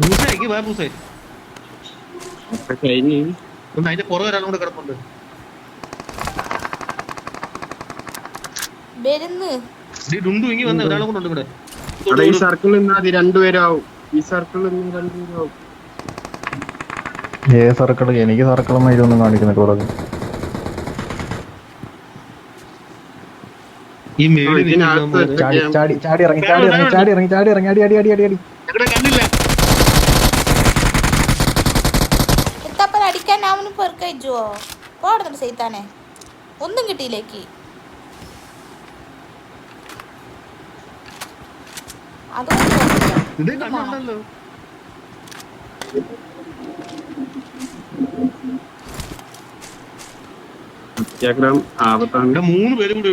നീ വേ കഴിഞ്ഞ്. ഒന്ന് അതിന്റെ പുറകെ ഒരാളും കൂടെ കിടപ്പുണ്ട്. വരുന്ന്. ഈ ഡുണ്ടു ഇങ്ങി വന്ന ഒരാളും കൂടെ ഉണ്ട് ഇവിടെ. അവിടെ ഈ സർക്കിളിൽ നിന്ന് അത് രണ്ടുപേരാവും. ഈ സർക്കിളിൽ നിന്ന് രണ്ടുപേരാവും. ഏ സർക്കിൾ എനിക്ക് സർക്കിൾ ഒന്നും കാണിക്കുന്നില്ല ഈ മേളിൽ ചാടി ചാടി ചാടി ഇറങ്ങി ചാടി ഇറങ്ങി ചാടി ഇറങ്ങി ചാടി ഇറങ്ങി അടി അടി അടി അടി അടി അടിക്കാൻ അവന് പെറുക്കയച്ചുവോ? പോടുന്നുണ്ട് സൈത്താനെ. ഒന്നും കിട്ടിയില്ലേക്ക്. അതൊന്നും മൂന്ന് പേരും കൂടി